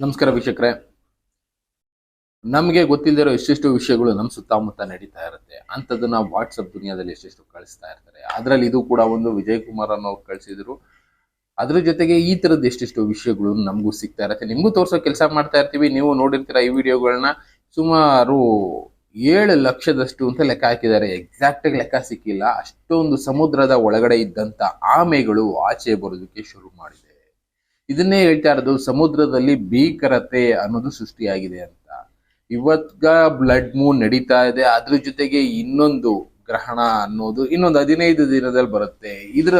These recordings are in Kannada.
ನಮಸ್ಕಾರ ವೀಕ್ಷಕರೇ. ನಮಗೆ ಗೊತ್ತಿಲ್ಲದಿರೋ ಎಷ್ಟೆಷ್ಟು ವಿಷಯಗಳು ನಮ್ಮ ಸುತ್ತಮುತ್ತ ನಡೀತಾ ಇರುತ್ತೆ. ಅಂಥದ್ದನ್ನ ವಾಟ್ಸಪ್ ದುನಿಯಾದಲ್ಲಿ ಎಷ್ಟೆಷ್ಟು ಕಳಿಸ್ತಾ ಇರ್ತಾರೆ. ಅದರಲ್ಲಿ ಇದು ಕೂಡ ಒಂದು ವಿಜಯ್ ಕುಮಾರ್ ಅನ್ನೋರು ಕಳಿಸಿದ್ರು. ಅದ್ರ ಜೊತೆಗೆ ಈ ತರದ ಎಷ್ಟೆಷ್ಟು ವಿಷಯಗಳು ನಮಗೂ ಸಿಗ್ತಾ ಇರುತ್ತೆ. ನಿಮಗೂ ತೋರಿಸೋ ಕೆಲಸ ಮಾಡ್ತಾ ಇರ್ತೀವಿ. ನೀವು ನೋಡಿರ್ತೀರ ಈ ವಿಡಿಯೋಗಳನ್ನ ಸುಮಾರು ಏಳು ಲಕ್ಷದಷ್ಟು ಅಂತ ಲೆಕ್ಕ ಹಾಕಿದ್ದಾರೆ. ಎಕ್ಸಾಕ್ಟ್ ಲೆಕ್ಕ ಸಿಕ್ಕಿಲ್ಲ. ಅಷ್ಟೊಂದು ಸಮುದ್ರದ ಒಳಗಡೆ ಇದ್ದಂತ ಆಮೆಗಳು ಆಚೆ ಬರೋದಕ್ಕೆ ಶುರು ಮಾಡಿದೆ. ಇದನ್ನೇ ಹೇಳ್ತಾ ಇರೋದು, ಸಮುದ್ರದಲ್ಲಿ ಭೀಕರತೆ ಅನ್ನೋದು ಸೃಷ್ಟಿಯಾಗಿದೆ ಅಂತ. ಇವತ್ಗ ಬ್ಲಡ್ ಮೂನ್ ನಡೀತಾ ಇದೆ. ಅದ್ರ ಜೊತೆಗೆ ಇನ್ನೊಂದು ಗ್ರಹಣ ಅನ್ನೋದು, ಇನ್ನೊಂದು ಹದಿನೈದು ದಿನದಲ್ಲಿ ಬರುತ್ತೆ. ಇದ್ರ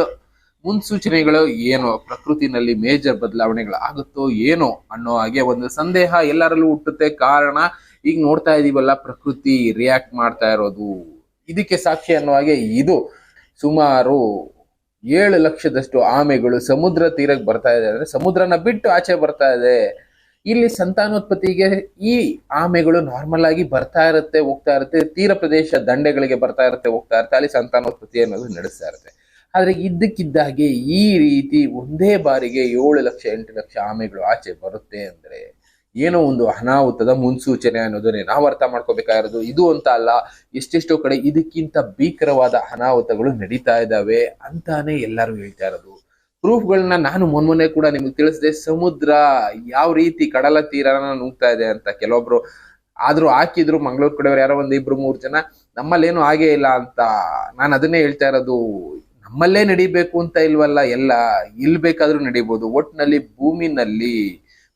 ಮುನ್ಸೂಚನೆಗಳು ಏನೋ, ಪ್ರಕೃತಿನಲ್ಲಿ ಮೇಜರ್ ಬದಲಾವಣೆಗಳು ಆಗುತ್ತೋ ಏನೋ ಅನ್ನೋ ಹಾಗೆ ಒಂದು ಸಂದೇಹ ಎಲ್ಲರಲ್ಲೂ ಹುಟ್ಟುತ್ತೆ. ಕಾರಣ, ಈಗ ನೋಡ್ತಾ ಇದೀವಲ್ಲ, ಪ್ರಕೃತಿ ರಿಯಾಕ್ಟ್ ಮಾಡ್ತಾ ಇರೋದು. ಇದಕ್ಕೆ ಸಾಕ್ಷಿ ಅನ್ನೋ ಹಾಗೆ ಇದು ಸುಮಾರು ಏಳು ಲಕ್ಷದಷ್ಟು ಆಮೆಗಳು ಸಮುದ್ರ ತೀರಕ್ಕೆ ಬರ್ತಾ ಇದೆ. ಅಂದ್ರೆ ಸಮುದ್ರನ ಬಿಟ್ಟು ಆಚೆ ಬರ್ತಾ ಇದೆ. ಇಲ್ಲಿ ಸಂತಾನೋತ್ಪತ್ತಿಗೆ ಈ ಆಮೆಗಳು ನಾರ್ಮಲ್ ಆಗಿ ಬರ್ತಾ ಇರುತ್ತೆ, ಹೋಗ್ತಾ ಇರುತ್ತೆ. ತೀರ ಪ್ರದೇಶ ದಂಡೆಗಳಿಗೆ ಬರ್ತಾ ಇರುತ್ತೆ, ಹೋಗ್ತಾ ಇರುತ್ತೆ. ಅಲ್ಲಿ ಸಂತಾನೋತ್ಪತ್ತಿ ಅನ್ನೋದು ನಡೆಸ್ತಾ ಇರುತ್ತೆ. ಆದ್ರೆ ಇದ್ದಕ್ಕಿದ್ದಾಗೆ ಈ ರೀತಿ ಒಂದೇ ಬಾರಿಗೆ ಏಳು ಲಕ್ಷ, ಎಂಟು ಲಕ್ಷ ಆಮೆಗಳು ಆಚೆ ಬರುತ್ತೆ ಅಂದ್ರೆ ಏನೋ ಒಂದು ಅನಾಹುತದ ಮುನ್ಸೂಚನೆ ಅನ್ನೋದನ್ನೇ ನಾವು ಅರ್ಥ ಮಾಡ್ಕೋಬೇಕಾಗಿರೋದು. ಇದು ಅಂತ ಅಲ್ಲ, ಎಷ್ಟೆಷ್ಟೋ ಕಡೆ ಇದಕ್ಕಿಂತ ಭೀಕರವಾದ ಅನಾಹುತಗಳು ನಡೀತಾ ಇದ್ದಾವೆ ಅಂತಾನೆ ಎಲ್ಲರೂ ಹೇಳ್ತಾ ಇರೋದು. ಪ್ರೂಫ್ಗಳನ್ನ ನಾನು ಮೊನ್ನೆ ಕೂಡ ನಿಮ್ಗೆ ತಿಳಿಸಿದೆ, ಸಮುದ್ರ ಯಾವ ರೀತಿ ಕಡಲ ತೀರನ ನುಗ್ತಾ ಇದೆ ಅಂತ ಕೆಲವೊಬ್ರು. ಆದ್ರೂ ಹಾಕಿದ್ರು ಮಂಗಳೂರು ಕಡೆಯವ್ರು ಯಾರೋ ಒಂದು ಇಬ್ರು ಮೂರು ಜನ, ನಮ್ಮಲ್ಲೇನು ಹಾಗೇ ಇಲ್ಲ ಅಂತ ನಾನು ಅದನ್ನೇ ಹೇಳ್ತಾ ಇರೋದು. ನಮ್ಮಲ್ಲೇ ನಡಿಬೇಕು ಅಂತ ಇಲ್ವಲ್ಲ, ಎಲ್ಲ ಇಲ್ಬೇಕಾದ್ರೂ ನಡಿಬಹುದು ಒಟ್ನಲ್ಲಿ ಭೂಮಿನಲ್ಲಿ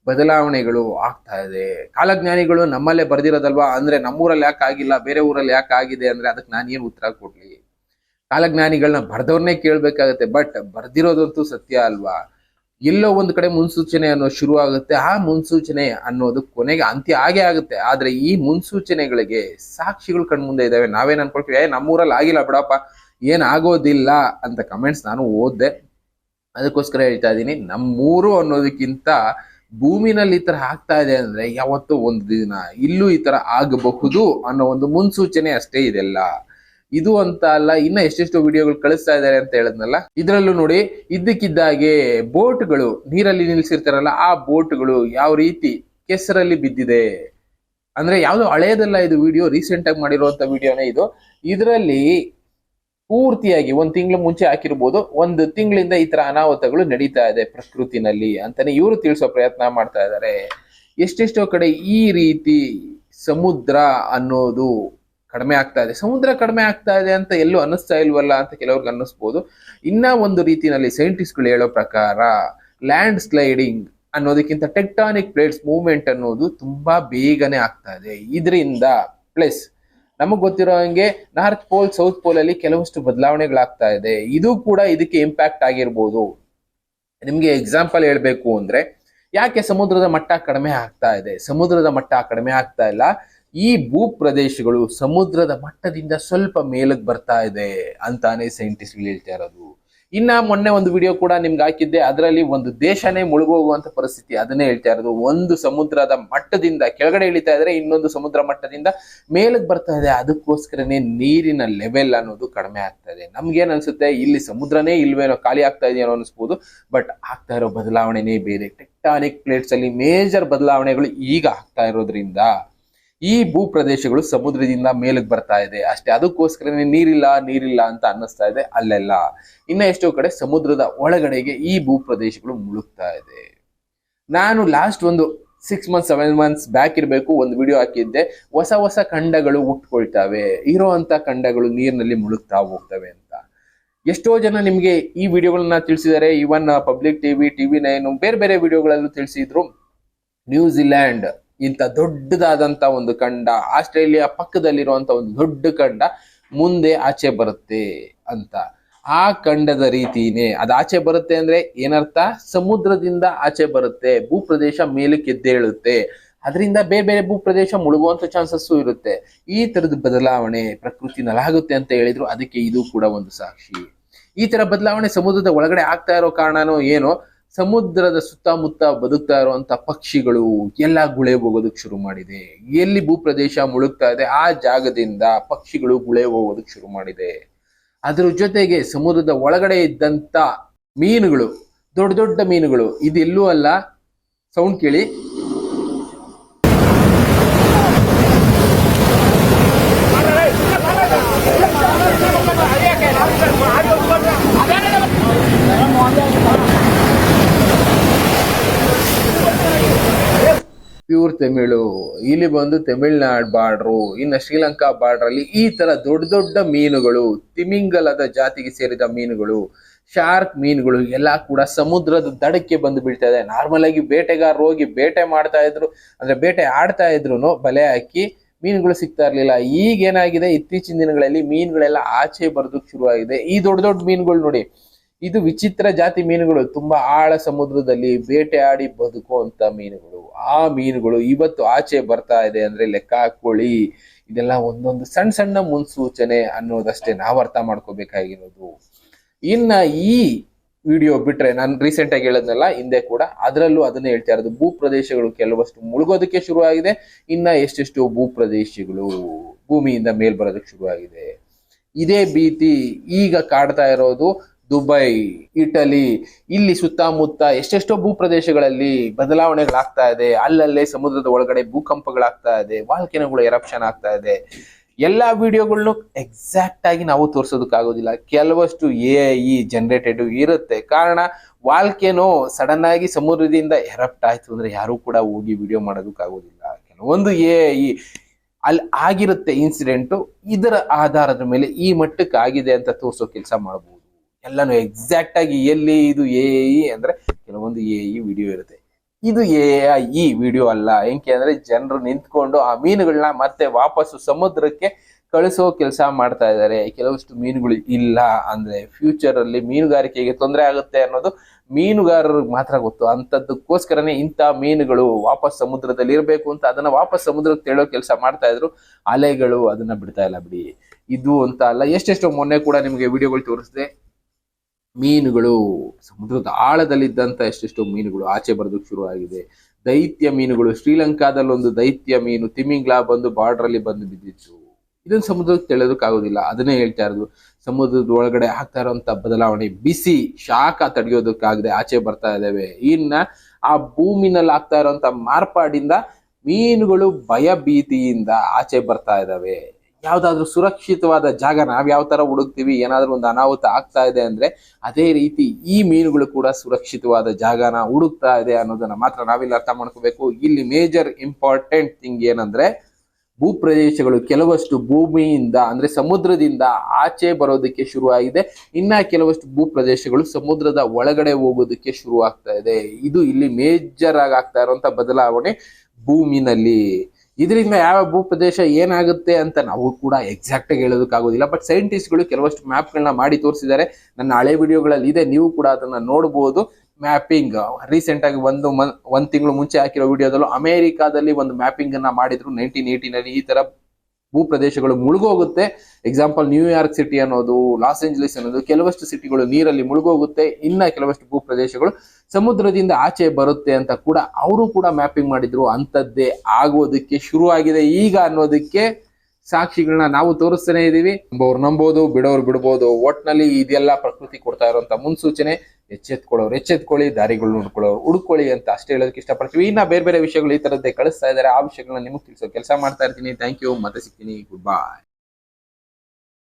ಬದಲಾವಣೆಗಳು ಆಗ್ತಾ ಇದೆ. ಕಾಲಜ್ಞಾನಿಗಳು ನಮ್ಮಲ್ಲೇ ಬರ್ದಿರೋದಲ್ವಾ? ಅಂದ್ರೆ ನಮ್ಮೂರಲ್ಲಿ ಯಾಕೆ ಆಗಿಲ್ಲ? ಬೇರೆ ಊರಲ್ಲಿ ಯಾಕೆ ಆಗಿದೆ ಅಂದ್ರೆ ಅದಕ್ಕೆ ನಾನು ಏನು ಉತ್ತರ ಕೊಡ್ಲಿ? ಕಾಲಜ್ಞಾನಿಗಳನ್ನ ಬರ್ದವ್ರನ್ನೇ ಕೇಳ್ಬೇಕಾಗತ್ತೆ, ಬಟ್ ಬರ್ದಿರೋದಂತೂ ಸತ್ಯ ಅಲ್ವಾ? ಎಲ್ಲೋ ಒಂದು ಕಡೆ ಮುನ್ಸೂಚನೆ ಅನ್ನೋ ಶುರು ಆಗುತ್ತೆ. ಆ ಮುನ್ಸೂಚನೆ ಅನ್ನೋದು ಕೊನೆಗೆ ಅಂತ್ಯ ಆಗೇ ಆಗುತ್ತೆ. ಆದ್ರೆ ಈ ಮುನ್ಸೂಚನೆಗಳಿಗೆ ಸಾಕ್ಷಿಗಳು ಕಣ್ಮುಂದೆ ಇದಾವೆ. ನಾವೇನ್ ಅನ್ಕೊಳ್ತೀವಿ, ಏ, ನಮ್ಮೂರಲ್ಲಿ ಆಗಿಲ್ಲ ಬಿಡಪ್ಪ ಏನಾಗೋದಿಲ್ಲ ಅಂತ ಕಮೆಂಟ್ಸ್ ನಾನು ಓದ್ದೆ. ಅದಕ್ಕೋಸ್ಕರ ಹೇಳ್ತಾ ಇದ್ದೀನಿ, ನಮ್ಮೂರು ಅನ್ನೋದಕ್ಕಿಂತ ಭೂಮಿನಲ್ಲಿ ಈ ತರ ಆಗ್ತಾ ಇದೆ ಅಂದ್ರೆ ಯಾವತ್ತೋ ಒಂದು ದಿನ ಇಲ್ಲೂ ಈ ತರ ಆಗಬಹುದು ಅನ್ನೋ ಒಂದು ಮುನ್ಸೂಚನೆ ಅಷ್ಟೇ ಇದೆಲ್ಲ. ಇದು ಅಂತ ಅಲ್ಲ, ಇನ್ನ ಎಷ್ಟೆಷ್ಟು ವಿಡಿಯೋಗಳು ಕಳಿಸ್ತಾ ಇದ್ದಾರೆ ಅಂತ ಹೇಳದ್ನಲ್ಲ? ಇದ್ರಲ್ಲೂ ನೋಡಿ ಇದ್ದಕ್ಕಿದ್ದಾಗೆ ಬೋಟ್ಗಳು, ನೀರಲ್ಲಿ ನಿಲ್ಸಿರ್ತಾರಲ್ಲ, ಆ ಬೋಟ್ಗಳು ಯಾವ ರೀತಿ ಕೆಸರಲ್ಲಿ ಬಿದ್ದಿದೆ. ಅಂದ್ರೆ ಯಾವ್ದೋ ಹಳೆಯದಲ್ಲ ಇದು ವಿಡಿಯೋ ರೀಸೆಂಟ್ ಆಗಿ ಮಾಡಿರುವಂತ ವಿಡಿಯೋನೇ ಇದು. ಇದರಲ್ಲಿ ಪೂರ್ತಿಯಾಗಿ ಒಂದ್ ತಿಂಗಳು ಮುಂಚೆ ಹಾಕಿರ್ಬೋದು, ಒಂದು ತಿಂಗಳಿಂದ ಈ ತರ ಅನಾಹುತಗಳು ನಡೀತಾ ಇದೆ ಪ್ರಕೃತಿನಲ್ಲಿ ಅಂತಾನೆ ಇವರು ತಿಳಿಸೋ ಪ್ರಯತ್ನ ಮಾಡ್ತಾ ಇದ್ದಾರೆ ಎಷ್ಟೆಷ್ಟೋ ಕಡೆ ಈ ರೀತಿ ಸಮುದ್ರ ಅನ್ನೋದು ಕಡಿಮೆ ಆಗ್ತಾ ಇದೆ. ಸಮುದ್ರ ಕಡಿಮೆ ಆಗ್ತಾ ಇದೆ ಅಂತ ಎಲ್ಲೂ ಅನ್ನಿಸ್ತಾ ಇಲ್ವಲ್ಲ ಅಂತ ಕೆಲವ್ರಿಗೆ ಅನ್ನಿಸ್ಬೋದು. ಇನ್ನ ಒಂದು ರೀತಿಯಲ್ಲಿ ಸೈಂಟಿಸ್ಟ್ಗಳು ಹೇಳೋ ಪ್ರಕಾರ ಲ್ಯಾಂಡ್ ಸ್ಲೈಡಿಂಗ್ ಅನ್ನೋದಕ್ಕಿಂತ ಟೆಕ್ಟಾನಿಕ್ ಪ್ಲೇಟ್ಸ್ ಮೂವ್ಮೆಂಟ್ ಅನ್ನೋದು ತುಂಬಾ ಬೇಗನೆ ಆಗ್ತಾ ಇದೆ. ಇದರಿಂದ ಪ್ಲಸ್ ನಮಗ್ ಗೊತ್ತಿರೋ ಹಂಗೆ ನಾರ್ತ್ ಪೋಲ್ ಸೌತ್ ಪೋಲ್ ಅಲ್ಲಿ ಕೆಲವಷ್ಟು ಬದಲಾವಣೆಗಳಾಗ್ತಾ ಇದೆ. ಇದು ಕೂಡ ಇದಕ್ಕೆ ಇಂಪ್ಯಾಕ್ಟ್ ಆಗಿರ್ಬೋದು. ನಿಮ್ಗೆ ಎಕ್ಸಾಂಪಲ್ ಹೇಳ್ಬೇಕು ಅಂದ್ರೆ, ಯಾಕೆ ಸಮುದ್ರದ ಮಟ್ಟ ಕಡಿಮೆ ಆಗ್ತಾ ಇದೆ? ಸಮುದ್ರದ ಮಟ್ಟ ಕಡಿಮೆ ಆಗ್ತಾ ಇಲ್ಲ. ಈ ಭೂ ಪ್ರದೇಶಗಳು ಸಮುದ್ರದ ಮಟ್ಟದಿಂದ ಸ್ವಲ್ಪ ಮೇಲಕ್ಕೆ ಬರ್ತಾ ಇದೆ ಅಂತಾನೆ ಸೈಂಟಿಸ್ಟ್ ಹೇಳ್ತಾ ಇರೋದು. ಇನ್ನ ಮೊನ್ನೆ ಒಂದು ವಿಡಿಯೋ ಕೂಡ ನಿಮ್ಗೆ ಹಾಕಿದ್ದೆ. ಅದರಲ್ಲಿ ಒಂದು ದೇಶನೇ ಮುಳುಗೋಗುವಂತ ಪರಿಸ್ಥಿತಿ. ಅದನ್ನೇ ಹೇಳ್ತಾ ಇರೋದು. ಒಂದು ಸಮುದ್ರದ ಮಟ್ಟದಿಂದ, ಕೆಳಗಡೆ ಇಳಿತಾ ಇದ್ರೆ ಇನ್ನೊಂದು ಸಮುದ್ರ ಮಟ್ಟದಿಂದ ಮೇಲಕ್ಕೆ ಬರ್ತಾ ಇದೆ. ಅದಕ್ಕೋಸ್ಕರನೇ ನೀರಿನ ಲೆವೆಲ್ ಅನ್ನೋದು ಕಡಿಮೆ ಆಗ್ತಾ ಇದೆ. ನಮ್ಗೇನ್ ಅನ್ಸುತ್ತೆ? ಇಲ್ಲಿ ಸಮುದ್ರನೇ ಇಲ್ವೇನೋ ಖಾಲಿ ಆಗ್ತಾ ಇದೆಯೋ ಅನಿಸ್ಬೋದು. ಬಟ್ ಆಗ್ತಾ ಇರೋ ಬದಲಾವಣೆನೇ ಬೇರೆ. ಟೆಕ್ಟಾನಿಕ್ ಪ್ಲೇಟ್ಸ್ ಅಲ್ಲಿ ಮೇಜರ್ ಬದಲಾವಣೆಗಳು ಈಗ ಆಗ್ತಾ ಇರೋದ್ರಿಂದ ಈ ಭೂ ಪ್ರದೇಶಗಳು ಸಮುದ್ರದಿಂದ ಮೇಲಕ್ಕೆ ಬರ್ತಾ ಇದೆ. ಅಷ್ಟೇ ಅದಕ್ಕೋಸ್ಕರನೇ ನೀರಿಲ್ಲ ನೀರಿಲ್ಲ ಅಂತ ಅನ್ನಿಸ್ತಾ ಇದೆ. ಅಲ್ಲೆಲ್ಲ. ಇನ್ನ ಎಷ್ಟೋ ಕಡೆ ಸಮುದ್ರದ ಒಳಗಡೆಗೆ ಈ ಭೂ ಪ್ರದೇಶಗಳು ಮುಳುಗ್ತಾ ಇದೆ. ನಾನು ಲಾಸ್ಟ್ ಒಂದು six months seven months back ಇರಬೇಕು, ಒಂದು ವಿಡಿಯೋ ಹಾಕಿದ್ದೆ. ಹೊಸ ಹೊಸ ಖಂಡಗಳು ಹುಟ್ಕೊಳ್ತಾವೆ ಇರೋ ಅಂತ ಖಂಡಗಳು ನೀರಿನಲ್ಲಿ ಮುಳುಗ್ತಾ ಹೋಗ್ತವೆ ಅಂತ. ಎಷ್ಟೋ ಜನ ನಿಮಗೆ ಈ ವಿಡಿಯೋಗಳನ್ನ ತಿಳಿಸಿದ್ದಾರೆ. Even public TV TV nine ಬೇರೆ ಬೇರೆ ವಿಡಿಯೋಗಳಲ್ಲೂ ತಿಳಿಸಿದ್ರು. ನ್ಯೂಜಿಲ್ಯಾಂಡ್ ಇಂಥ ದೊಡ್ಡದಾದಂತ ಒಂದು ಖಂಡ ಆಸ್ಟ್ರೇಲಿಯಾ ಪಕ್ಕದಲ್ಲಿರುವಂತ ಒಂದು ದೊಡ್ಡ ಖಂಡ ಮುಂದೆ ಆಚೆ ಬರುತ್ತೆ ಅಂತ. ಆ ಖಂಡದ ರೀತಿನೇ ಅದು ಆಚೆ ಬರುತ್ತೆ ಅಂದ್ರೆ ಏನರ್ಥ? ಸಮುದ್ರದಿಂದ ಆಚೆ ಬರುತ್ತೆ, ಭೂಪ್ರದೇಶ ಮೇಲಕ್ಕೆ ಎದ್ದೇಳುತ್ತೆ. ಅದರಿಂದ ಬೇರೆ ಬೇರೆ ಭೂಪ್ರದೇಶ ಮುಳುಗುವಂತ ಚಾನ್ಸಸ್ಸು ಇರುತ್ತೆ. ಈ ತರದ ಬದಲಾವಣೆ ಪ್ರಕೃತಿ ನಲಾಗುತ್ತೆ ಅಂತ ಹೇಳಿದ್ರು, ಅದಕ್ಕೆ ಇದು ಕೂಡ ಒಂದು ಸಾಕ್ಷಿ. ಈ ತರ ಬದಲಾವಣೆ ಸಮುದ್ರದ ಒಳಗಡೆ ಆಗ್ತಾ ಇರೋ ಕಾರಣನೋ ಏನೋ ಸಮುದ್ರದ ಸುತ್ತಮುತ್ತ ಬದುಕ್ತಾ ಇರುವಂತ ಪಕ್ಷಿಗಳು ಎಲ್ಲ ಗುಳೆ ಹೋಗೋದಕ್ಕೆ ಶುರು ಮಾಡಿದೆ. ಎಲ್ಲಿ ಭೂಪ್ರದೇಶ ಮುಳುಗ್ತಾ ಇದೆ, ಆ ಜಾಗದಿಂದ ಪಕ್ಷಿಗಳು ಗುಳೆ ಹೋಗೋದಕ್ಕೆ ಶುರು ಮಾಡಿದೆ. ಅದ್ರ ಜೊತೆಗೆ ಸಮುದ್ರದ ಒಳಗಡೆ ಇದ್ದಂತ ಮೀನುಗಳು, ದೊಡ್ಡ ದೊಡ್ಡ ಮೀನುಗಳು ಇದೆಲ್ಲೂ ಅಲ್ಲ. ಸೌಂಡ್ ಕೇಳಿ. ಪ್ಯೂರ್ ತಮಿಳು. ಇಲ್ಲಿ ಬಂದು ತಮಿಳ್ನಾಡು ಬಾರ್ಡ್ರು, ಇನ್ನು ಶ್ರೀಲಂಕಾ ಬಾರ್ಡ್ರಲ್ಲಿ ಈ ತರ ದೊಡ್ಡ ದೊಡ್ಡ ಮೀನುಗಳು, ತಿಮಿಂಗಲದ ಜಾತಿಗೆ ಸೇರಿದ ಮೀನುಗಳು, ಶಾರ್ಕ್ ಮೀನುಗಳು ಎಲ್ಲ ಕೂಡ ಸಮುದ್ರದ ದಡಕ್ಕೆ ಬಂದು ಬೀಳ್ತಾ ಇದೆ. ನಾರ್ಮಲ್ ಆಗಿ ಬೇಟೆಗಾರರು ಹೋಗಿ ಬೇಟೆ ಮಾಡ್ತಾ ಇದ್ರು, ಅಂದ್ರೆ ಬೇಟೆ ಆಡ್ತಾ ಇದ್ರು ಬಲೆ ಹಾಕಿ ಮೀನುಗಳು ಸಿಗ್ತಾ ಇರ್ಲಿಲ್ಲ. ಈಗ ಏನಾಗಿದೆ ಇತ್ತೀಚಿನ ದಿನಗಳಲ್ಲಿ ಮೀನುಗಳೆಲ್ಲ ಆಚೆ ಬರೋದಕ್ಕೆ ಶುರುವಾಗಿದೆ. ಈ ದೊಡ್ಡ ದೊಡ್ಡ ಮೀನುಗಳು ನೋಡಿ ಇದು ವಿಚಿತ್ರ ಜಾತಿ ಮೀನುಗಳು. ತುಂಬಾ ಆಳ ಸಮುದ್ರದಲ್ಲಿ ಬೇಟೆಯಾಡಿ ಬದುಕುವಂತ ಮೀನುಗಳು. ಆ ಮೀನುಗಳು ಇವತ್ತು ಆಚೆ ಬರ್ತಾ ಇದೆ ಅಂದ್ರೆ ಲೆಕ್ಕ ಹಾಕೊಳ್ಳಿ. ಇದೆಲ್ಲ ಒಂದೊಂದು ಸಣ್ಣ ಸಣ್ಣ ಮುನ್ಸೂಚನೆ ಅನ್ನೋದಷ್ಟೇ ನಾವು ಅರ್ಥ ಮಾಡ್ಕೋಬೇಕಾಗಿರೋದು. ಇನ್ನ ಈ ವಿಡಿಯೋ ಬಿಟ್ರೆ ನಾನು ರೀಸೆಂಟ್ ಆಗಿ ಹೇಳದ್ನಲ್ಲ, ಹಿಂದೆ ಕೂಡ ಅದರಲ್ಲೂ ಅದನ್ನೇ ಹೇಳ್ತಾ ಇರೋದು. ಭೂ ಪ್ರದೇಶಗಳು ಕೆಲವಷ್ಟು ಮುಳುಗೋದಕ್ಕೆ ಶುರುವಾಗಿದೆ, ಇನ್ನ ಎಷ್ಟೆಷ್ಟು ಭೂ ಪ್ರದೇಶಗಳು ಭೂಮಿಯಿಂದ ಮೇಲ್ ಬರೋದಕ್ಕೆ ಶುರುವಾಗಿದೆ. ಇದೇ ಭೀತಿ ಈಗ ಕಾಡ್ತಾ ಇರೋದು. ದುಬೈ, ಇಟಲಿ, ಇಲ್ಲಿ ಸುತ್ತಮುತ್ತ ಎಷ್ಟೆಷ್ಟೋ ಭೂಪ್ರದೇಶಗಳಲ್ಲಿ ಬದಲಾವಣೆಗಳಾಗ್ತಾ ಇದೆ. ಅಲ್ಲಲ್ಲೇ ಸಮುದ್ರದ ಒಳಗಡೆ ಭೂಕಂಪಗಳಾಗ್ತಾ ಇದೆ. ವಾಲ್ಕೆನಗಳು ಎರಪ್ಷನ್ ಆಗ್ತಾ ಇದೆ. ಎಲ್ಲಾ ವಿಡಿಯೋಗಳನ್ನು ಎಕ್ಸಾಕ್ಟ್ ಆಗಿ ನಾವು ತೋರಿಸೋದಕ್ಕಾಗೋದಿಲ್ಲ. ಕೆಲವಷ್ಟು ಎ ಐ ಜನರೇಟೆಡ್ ಇರುತ್ತೆ. ಕಾರಣ ವಾಲ್ಕೆನೋ ಸಡನ್ ಆಗಿ ಸಮುದ್ರದಿಂದ ಎರಪ್ಟ್ ಆಯ್ತು ಅಂದ್ರೆ ಯಾರು ಕೂಡ ಹೋಗಿ ವಿಡಿಯೋ ಮಾಡೋದಕ್ಕಾಗೋದಿಲ್ಲ. ಕೆಲವೊಂದು ಎ ಐ ಅಲ್ಲಿ ಆಗಿರುತ್ತೆ ಇನ್ಸಿಡೆಂಟು ಇದರ ಆಧಾರದ ಮೇಲೆ ಈ ಮಟ್ಟಕ್ಕೆ ಆಗಿದೆ ಅಂತ ತೋರಿಸೋ ಕೆಲಸ ಮಾಡಬಹುದು ಎಲ್ಲಾನು ಎಕ್ಸಾಕ್ಟ್ ಆಗಿ ಎಲ್ಲಿ ಇದು ಎ ಇ ಅಂದ್ರೆ ಕೆಲವೊಂದು ಎ ಇ ವಿಡಿಯೋ ಇರುತ್ತೆ. ಇದು ಎ ಇ ವಿಡಿಯೋ ಅಲ್ಲ. ಏನಕ್ಕೆ ಅಂದ್ರೆ ಜನರು ನಿಂತ್ಕೊಂಡು ಆ ಮೀನುಗಳನ್ನ ಮತ್ತೆ ವಾಪಸ್ ಸಮುದ್ರಕ್ಕೆ ಕಳಿಸೋ ಕೆಲಸ ಮಾಡ್ತಾ ಇದ್ದಾರೆ ಕೆಲವಷ್ಟು ಮೀನುಗಳು ಇಲ್ಲ ಅಂದ್ರೆ ಫ್ಯೂಚರ್ ಅಲ್ಲಿ ಮೀನುಗಾರಿಕೆಗೆ ತೊಂದರೆ ಆಗುತ್ತೆ ಅನ್ನೋದು ಮೀನುಗಾರರಿಗೆ ಮಾತ್ರ ಗೊತ್ತು. ಅಂತದಕ್ಕೋಸ್ಕರನೇ ಇಂಥ ಮೀನುಗಳು ವಾಪಸ್ ಸಮುದ್ರದಲ್ಲಿ ಇರಬೇಕು ಅಂತ ಅದನ್ನ ವಾಪಸ್ ಸಮುದ್ರಕ್ಕೆ ತೇಳೋ ಕೆಲಸ ಮಾಡ್ತಾ ಇದ್ರು ಅಲೆಗಳು ಅದನ್ನ ಬಿಡ್ತಾ ಇಲ್ಲ ಬಿಡಿ. ಇದು ಅಂತ ಅಲ್ಲ. ಎಷ್ಟೆಷ್ಟೋ ಮೊನ್ನೆ ಕೂಡ ನಿಮಗೆ ವಿಡಿಯೋಗಳು ತೋರಿಸಿದೆ. ಮೀನುಗಳು, ಸಮುದ್ರದ ಆಳದಲ್ಲಿದ್ದಂತ ಎಷ್ಟೆಷ್ಟೋ ಮೀನುಗಳು ಆಚೆ ಬರೋದಕ್ಕೆ ಶುರು ಆಗಿದೆ ದೈತ್ಯ ಮೀನುಗಳು ಶ್ರೀಲಂಕಾದಲ್ಲಿ ಒಂದು ದೈತ್ಯ ಮೀನು, ತಿಮಿಂಗ್ಲಾ ಬಂದು ಬಾರ್ಡರ್ ಅಲ್ಲಿ ಬಂದು ಬಿದ್ದಿತ್ತು. ಇದನ್ನು ಸಮುದ್ರಕ್ಕೆ ತೆಳೆಯೋದಕ್ಕಾಗೋದಿಲ್ಲ ಅದನ್ನೇ ಹೇಳ್ತಾ ಇರೋದು. ಸಮುದ್ರದ ಒಳಗಡೆ ಆಗ್ತಾ ಇರುವಂತ ಬದಲಾವಣೆ ಬಿಸಿ, ಶಾಖ ತಡೆಯೋದಕ್ಕಾಗದೆ, ಆಚೆ ಬರ್ತಾ ಇದ್ದಾವೆ ಇನ್ನ ಆ ಭೂಮಿನಲ್ಲಿ ಆಗ್ತಾ ಇರುವಂತ ಮಾರ್ಪಾಡಿಂದ ಮೀನುಗಳು ಭಯ ಭೀತಿಯಿಂದ ಆಚೆ ಬರ್ತಾ ಇದಾವೆ. ಯಾವ್ದಾದ್ರು ಸುರಕ್ಷಿತವಾದ ಜಾಗ ನಾವ್ ಯಾವ ತರ ಹುಡುಕ್ತೀವಿ, ಏನಾದ್ರೂ ಒಂದು ಅನಾಹುತ ಆಗ್ತಾ ಇದೆ ಅಂದ್ರೆ ಅದೇ ರೀತಿ ಈ ಮೀನುಗಳು ಕೂಡ ಸುರಕ್ಷಿತವಾದ ಜಾಗನ ಹುಡುಕ್ತಾ ಇದೆ ಅನ್ನೋದನ್ನ ಮಾತ್ರ ನಾವಿಲ್ಲಿ ಅರ್ಥ ಮಾಡ್ಕೋಬೇಕು. ಇಲ್ಲಿ ಮೇಜರ್ ಇಂಪಾರ್ಟೆಂಟ್ ಥಿಂಗ್ ಏನಂದ್ರೆ ಭೂಪ್ರದೇಶಗಳು ಕೆಲವಷ್ಟು ಭೂಮಿಯಿಂದ ಅಂದ್ರೆ ಸಮುದ್ರದಿಂದ ಆಚೆ ಬರೋದಕ್ಕೆ ಶುರುವಾಗಿದೆ. ಇನ್ನ ಕೆಲವಷ್ಟು ಭೂಪ್ರದೇಶಗಳು ಸಮುದ್ರದ ಒಳಗಡೆ ಹೋಗೋದಕ್ಕೆ ಶುರು ಆಗ್ತಾ ಇದೆ. ಇದು ಇಲ್ಲಿ ಮೇಜರ್ ಆಗಿ ಆಗ್ತಾ ಇರುವಂತ ಬದಲಾವಣೆ ಭೂಮಿನಲ್ಲಿ ಇದರಿಂದ ಯಾವ ಭೂಪ್ರದೇಶ ಏನಾಗುತ್ತೆ ಅಂತ ನಾವು ಕೂಡ ಎಕ್ಸಾಕ್ಟ್ ಆಗಿ ಹೇಳೋದಕ್ಕಾಗೋದಿಲ್ಲ. ಬಟ್ ಸೈಂಟಿಸ್ಟ್ಗಳು ಕೆಲವಷ್ಟು ಮ್ಯಾಪ್ಗಳನ್ನ ಮಾಡಿ ತೋರಿಸಿದ್ದಾರೆ. ನನ್ನ ಹಳೆ ವಿಡಿಯೋಗಳಲ್ಲಿ ಇದೆ. ನೀವು ಕೂಡ ಅದನ್ನ ನೋಡಬಹುದು ಮ್ಯಾಪಿಂಗ್ ರೀಸೆಂಟ್ ಆಗಿ ಒಂದು ಮನ್ ಒಂದು ತಿಂಗಳು ಮುಂಚೆ ಹಾಕಿರೋ ವಿಡಿಯೋದಲ್ಲೂ ಅಮೆರಿಕಾದಲ್ಲಿ ಒಂದು ಮ್ಯಾಪಿಂಗ್ ಅನ್ನ ಮಾಡಿದ್ರು. ನೈನ್ಟೀನ್ ಏಯ್ಟಿನಲ್ಲಿ ಈ ತರ ಭೂ ಪ್ರದೇಶಗಳು ಮುಳುಗೋಗುತ್ತೆ ಎಕ್ಸಾಂಪಲ್ ನ್ಯೂಯಾರ್ಕ್ ಸಿಟಿ ಅನ್ನೋದು ಲಾಸ್ ಏಂಜಲೀಸ್ ಅನ್ನೋದು, ಕೆಲವಷ್ಟು ಸಿಟಿಗಳು ನೀರಲ್ಲಿ ಮುಳುಗೋಗುತ್ತೆ. ಇನ್ನ ಕೆಲವಷ್ಟು ಭೂ ಪ್ರದೇಶಗಳು ಸಮುದ್ರದಿಂದ ಆಚೆ ಬರುತ್ತೆ ಅಂತ ಕೂಡ ಅವರು ಕೂಡ ಮ್ಯಾಪಿಂಗ್ ಮಾಡಿದ್ರು. ಅಂಥದ್ದೇ ಆಗೋದಕ್ಕೆ ಶುರುವಾಗಿದೆ. ಈಗ ಅನ್ನೋದಕ್ಕೆ ಸಾಕ್ಷಿಗಳನ್ನ ನಾವು ತೋರಿಸ್ತಾನೆ ಇದೀವಿ. ನಂಬೋರು ನಂಬೋದು ಬಿಡೋರು ಬಿಡ್ಬೋದು, ಒಟ್ನಲ್ಲಿ ಇದೆಲ್ಲ ಪ್ರಕೃತಿ ಕೊಡ್ತಾ ಇರುವಂತ ಮುನ್ಸೂಚನೆ. ಎಚ್ಚೆತ್ಕೊಳ್ಳೋರು, ಎಚ್ಚೆತ್ಕೊಳ್ಳಿ, ದಾರಿಗಳು ನೋಡ್ಕೊಳ್ಳೋರು ಹುಡ್ಕೊಳ್ಳಿ ಅಂತ ಅಷ್ಟೇ ಹೇಳೋದಕ್ಕೆ ಇಷ್ಟಪಡ್ತೀವಿ. ಇನ್ನ ಬೇರೆ ಬೇರೆ ವಿಷಯಗಳು ಈ ತರದ್ದೇ ಕಳಿಸ್ತಾ ಇದ್ದಾರೆ ಆ ವಿಷಯಗಳನ್ನ ನಿಮಗೆ ತಿಳಿಸೋ ಕೆಲಸ ಮಾಡ್ತಾ ಇರ್ತೀನಿ. ಥ್ಯಾಂಕ್ ಯು ಮತ್ತೆ ಸಿಗ್ತೀನಿ. ಗುಡ್ ಬಾಯ್